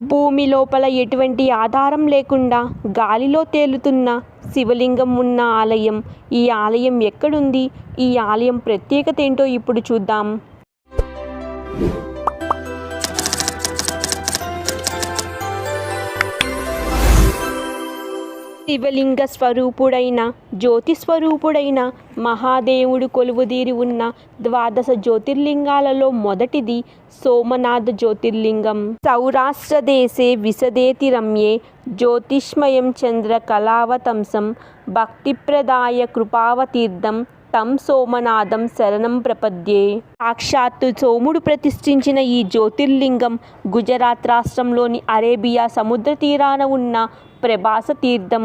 భూమి లోపల ఎటువంటి ఆధారం లేకుండా గాలిలో తేలుతున్న శివలింగం ఉన్న ఆలయం. ఈ ఆలయం ఎక్కడుంది? ఈ ఆలయం ప్రత్యేకత ఏంటో ఇప్పుడు చూద్దాం. శివలింగ స్వరూపుడైన జ్యోతి స్వరూపుడైన మహాదేవుడు కొలువుదీరి ఉన్న ద్వాదశ జ్యోతిర్లింగాలలో మొదటిది సోమనాథ జ్యోతిర్లింగం. సౌరాష్ట్ర దేశే విశదేతి రమ్యే జ్యోతిష్మయం చంద్ర కళావతంసం భక్తిప్రదాయ కృపావతీర్థం తం సోమనాథం శరణం ప్రపద్యే. సాక్షాత్తు సోముడు ప్రతిష్ఠించిన ఈ జ్యోతిర్లింగం గుజరాత్ రాష్ట్రంలోని అరేబియా సముద్ర తీరాన ఉన్న ప్రభాస తీర్థం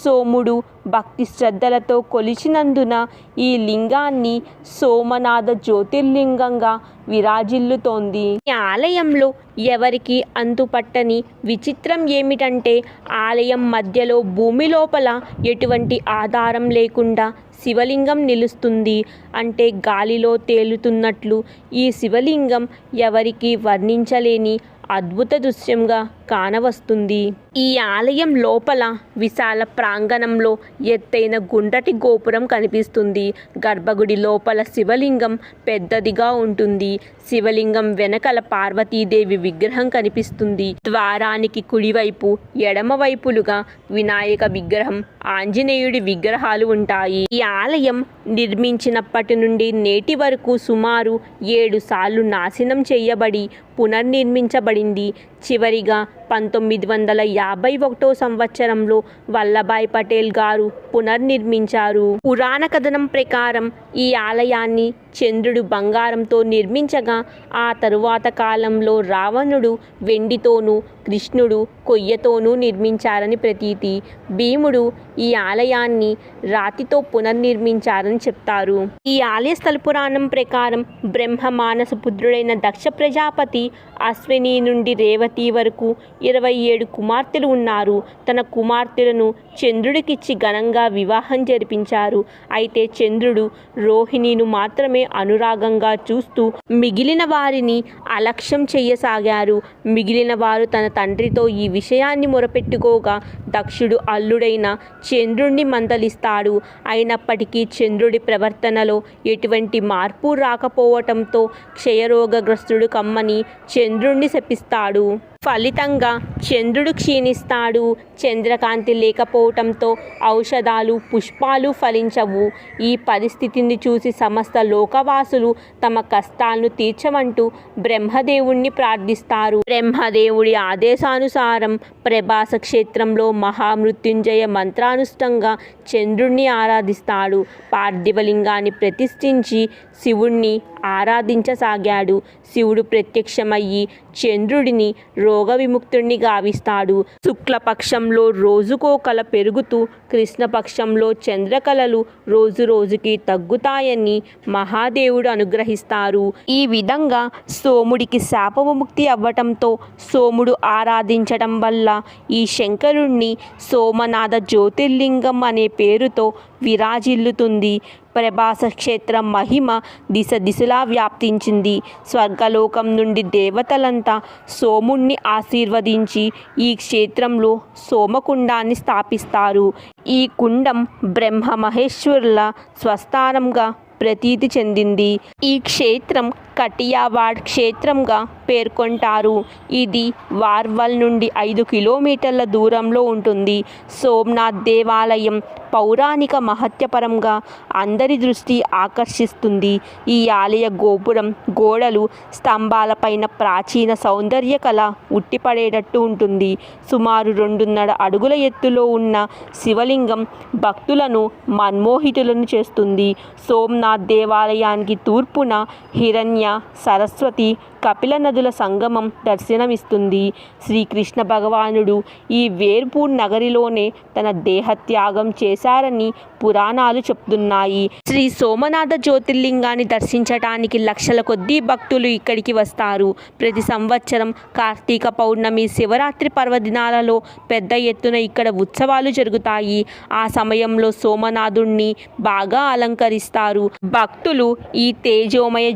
సోముడు భక్తి శ్రద్ధలతో కొలిచినందున ఈ లింగాన్ని సోమనాథ జ్యోతిర్లింగంగా విరాజిల్లుతోంది. ఈ ఆలయంలో ఎవరికి అంతుపట్టని విచిత్రం ఏమిటంటే ఆలయం మధ్యలో భూమి లోపల ఎటువంటి ఆధారం లేకుండా శివలింగం నిలుస్తుంది. అంటే గాలిలో తేలుతున్నట్లు ఈ శివలింగం ఎవరికి వర్ణించలేని అద్భుత దృశ్యంగా కానవస్తుంది. ఈ ఆలయం లోపల విశాల ప్రాంగణంలో ఎత్తైన గుండ్రటి గోపురం కనిపిస్తుంది. గర్భగుడి లోపల శివలింగం పెద్దదిగా ఉంటుంది. శివలింగం వెనకల పార్వతీదేవి విగ్రహం కనిపిస్తుంది. ద్వారానికి కుడివైపు ఎడమవైపులుగా వినాయక విగ్రహం ఆంజనేయుడి విగ్రహాలు ఉంటాయి. ఈ ఆలయం నిర్మించినప్పటి నుండి నేటి వరకు సుమారు ఏడు సార్లు నాశనం చేయబడి పునర్నిర్మించబడి పునర్నిర్మించబడింది చివరిగా పంతొమ్మిది వందల యాభై ఒకటో సంవత్సరంలో వల్లభాయ్ పటేల్ గారు పునర్నిర్మించారు. పురాణ కథనం ప్రకారం ఈ ఆలయాన్ని చంద్రుడు బంగారంతో నిర్మించగా ఆ తరువాత కాలంలో రావణుడు వెండితోనూ కృష్ణుడు కొయ్యతోనూ నిర్మించారని ప్రతీతి. భీముడు ఈ ఆలయాన్ని రాతితో పునర్నిర్మించారని చెప్తారు. ఈ ఆలయ స్థల పురాణం ప్రకారం బ్రహ్మ మానస పుత్రుడైన దక్ష ప్రజాపతి అశ్విని నుండి రేవతి వరకు ఇరవై ఏడు కుమార్తెలు ఉన్నారు. తన కుమార్తెలను చంద్రుడికిచ్చి ఘనంగా వివాహం జరిపించారు. అయితే చంద్రుడు రోహిణిను మాత్రమే అనురాగంగా చూస్తూ మిగిలిన వారిని అలక్ష్యం చెయ్యసాగారు. మిగిలిన వారు తన తండ్రితో ఈ విషయాన్ని మొరపెట్టుకోగా దక్షుడు అల్లుడైన చంద్రుణ్ణి మందలిస్తాడు. అయినప్పటికీ చంద్రుడి ప్రవర్తనలో ఎటువంటి మార్పు రాకపోవటంతో క్షయరోగగ్రస్తుడు కమ్మని చంద్రుణ్ణి శపిస్తాడు. ఫలితంగా చంద్రుడు క్షీణిస్తాడు. చంద్రకాంతి లేకపోవటంతో ఔషధాలు పుష్పాలు ఫలించవు. ఈ పరిస్థితిని చూసి సమస్త లోకవాసులు తమ కష్టాలను తీర్చమంటూ బ్రహ్మదేవుణ్ణి ప్రార్థిస్తారు. బ్రహ్మదేవుడి ఆదేశానుసారం ప్రభాస క్షేత్రంలో మహామృత్యుంజయ మంత్రానుష్టంగా చంద్రుణ్ణి ఆరాధిస్తాడు. పార్థివలింగాన్ని ప్రతిష్ఠించి శివుణ్ణి ఆరాధించసాగాడు. శివుడు ప్రత్యక్షమయ్యి చంద్రుడిని రోగ విముక్తుణ్ణి గావిస్తాడు. శుక్లపక్షంలో రోజుకో కల పెరుగుతూ కృష్ణపక్షంలో చంద్రకళలు రోజు రోజుకి తగ్గుతాయని మహాదేవుడు అనుగ్రహిస్తారు. ఈ విధంగా సోముడికి శాప విముక్తి అవ్వటంతో సోముడు ఆరాధించటం వల్ల ఈ శంకరుణ్ణి సోమనాథ జ్యోతిర్లింగం అనే పేరుతో విరాజిల్లుతుంది. ప్రభాస క్షేత్రం మహిమ దిశ దిశలా వ్యాప్తించింది. స్వర్గలోకం నుండి దేవతలంతా సోముణ్ణి ఆశీర్వదించి ఈ క్షేత్రంలో సోమకుండాన్ని స్థాపిస్తారు. ఈ కుండం బ్రహ్మ మహేశ్వరుల స్వస్థానంగా ప్రతీతి చెందింది. ఈ క్షేత్రం కటియావాడ్ క్షేత్రంగా పేర్కొంటారు. ఇది వార్వల్ నుండి ఐదు కిలోమీటర్ల దూరంలో ఉంటుంది. సోమనాథ్ దేవాలయం పౌరాణిక మహత్యపరంగా అందరి దృష్టి ఆకర్షిస్తుంది. ఈ ఆలయ గోపురం గోడలు స్తంభాలపైన ప్రాచీన సౌందర్య కళ ఉట్టిపడేటట్టు ఉంటుంది. సుమారు రెండున్నర అడుగుల ఎత్తులో ఉన్న శివలింగం భక్తులను మన్మోహితులను చేస్తుంది. సోమనాథ్ దేవాలయానికి తూర్పున హిరణ్య సరస్వతి కపిల నదుల సంగమం దర్శనమిస్తుంది. శ్రీకృష్ణ భగవానుడు ఈ వేర్పూర్ నగరిలోనే తన దేహత్యాగం చేశారని పురాణాలు చెప్తున్నాయి. శ్రీ సోమనాథ జ్యోతిర్లింగాన్ని దర్శించటానికి లక్షల కొద్దీ భక్తులు ఇక్కడికి వస్తారు. ప్రతి సంవత్సరం కార్తీక పౌర్ణమి శివరాత్రి పర్వదినాలలో పెద్ద ఎత్తున ఇక్కడ ఉత్సవాలు జరుగుతాయి. ఆ సమయంలో సోమనాథుణ్ణి బాగా అలంకరిస్తారు. భక్తులు ఈ తేజోమయ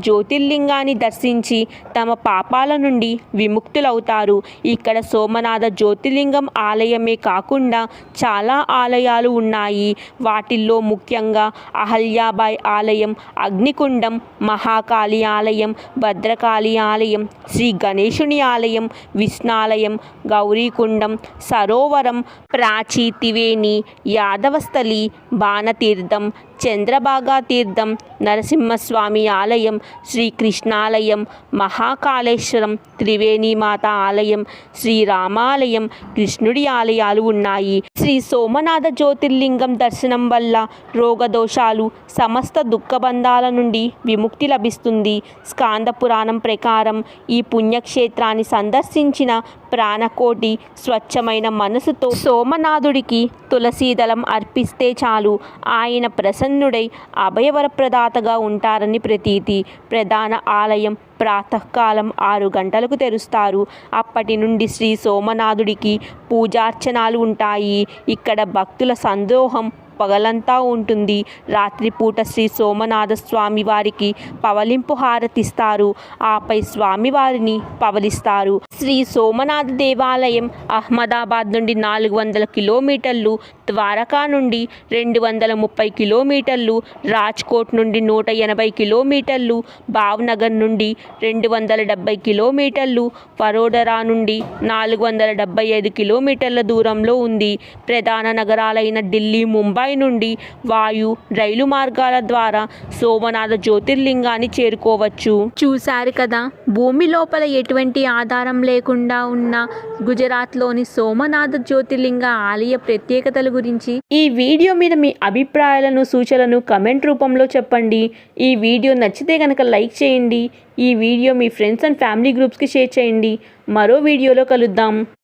జ్యోతిర్లింగాన్ని దర్శించి తమ పాపాల నుండి విముక్తులవుతారు. ఇక్కడ సోమనాథ జ్యోతిర్లింగం ఆలయమే కాకుండా చాలా ఆలయాలు ఉన్నాయి. వాటిల్లో ముఖ్యంగా అహల్యాబాయ్ ఆలయం అగ్నికుండం మహాకాళి ఆలయం భద్రకాళి ఆలయం శ్రీ గణేశుని ఆలయం విష్ణాలయం గౌరీకుండం సరోవరం ప్రాచీ త్రివేణి యాదవస్థలి బాణతీర్థం చంద్రభాగా తీర్థం నరసింహస్వామి ఆలయం శ్రీకృష్ణాలయం మహాకాళేశ్వరం త్రివేణి మాత ఆలయం శ్రీరామాలయం కృష్ణుడి ఆలయాలు ఉన్నాయి. శ్రీ సోమనాథ జ్యోతిర్లింగం దర్శనం వల్ల రోగదోషాలు సమస్త దుఃఖబంధాల నుండి విముక్తి లభిస్తుంది. స్కాంద పురాణం ప్రకారం ఈ పుణ్యక్షేత్రాన్ని సందర్శించిన ప్రాణకోటి స్వచ్ఛమైన మనసుతో సోమనాథుడికి తులసీదళం అర్పిస్తే చాలు. ఆయన ప్రసన్నుడై అభయవరప్రదాతగా ఉంటారని ప్రతీతి. ప్రధాన ఆలయం ప్రాతకాలం ఆరు గంటలకు తెరుస్తారు. అప్పటి నుండి శ్రీ సోమనాథుడికి పూజార్చనాలు ఉంటాయి. ఇక్కడ భక్తుల సందోహం పగలంతా ఉంటుంది. రాత్రిపూట శ్రీ సోమనాథ స్వామి వారికి పవలింపు హారతిస్తారు. ఆపై స్వామివారిని పవలిస్తారు. శ్రీ సోమనాథ దేవాలయం అహ్మదాబాద్ నుండి నాలుగు వందల కిలోమీటర్లు ద్వారకా నుండి రెండు వందల ముప్పై కిలోమీటర్లు రాజ్కోట్ నుండి నూట ఎనభై కిలోమీటర్లు భావ్నగర్ నుండి రెండు వందల డెబ్బై కిలోమీటర్లు వడోదరా నుండి నాలుగు వందల డెబ్బై ఐదు కిలోమీటర్ల దూరంలో ఉంది. ప్రధాన నగరాలైన ఢిల్లీ ముంబై నుండి వాయు రైలు మార్గాల ద్వారా సోమనాథ జ్యోతిర్లింగాన్ని చేరుకోవచ్చు. చూశారు కదా భూమి లోపల ఎటువంటి ఆధారం లేకుండా ఉన్న గుజరాత్లోని సోమనాథ జ్యోతిర్లింగ ఆలయ ప్రత్యేకతల గురించి ఈ వీడియో మీద మీ అభిప్రాయాలను సూచనలను కమెంట్ రూపంలో చెప్పండి. ఈ వీడియో నచ్చితే కనుక లైక్ చేయండి. ఈ వీడియో మీ ఫ్రెండ్స్ అండ్ ఫ్యామిలీ గ్రూప్స్కి షేర్ చేయండి. మరో వీడియోలో కలుద్దాం.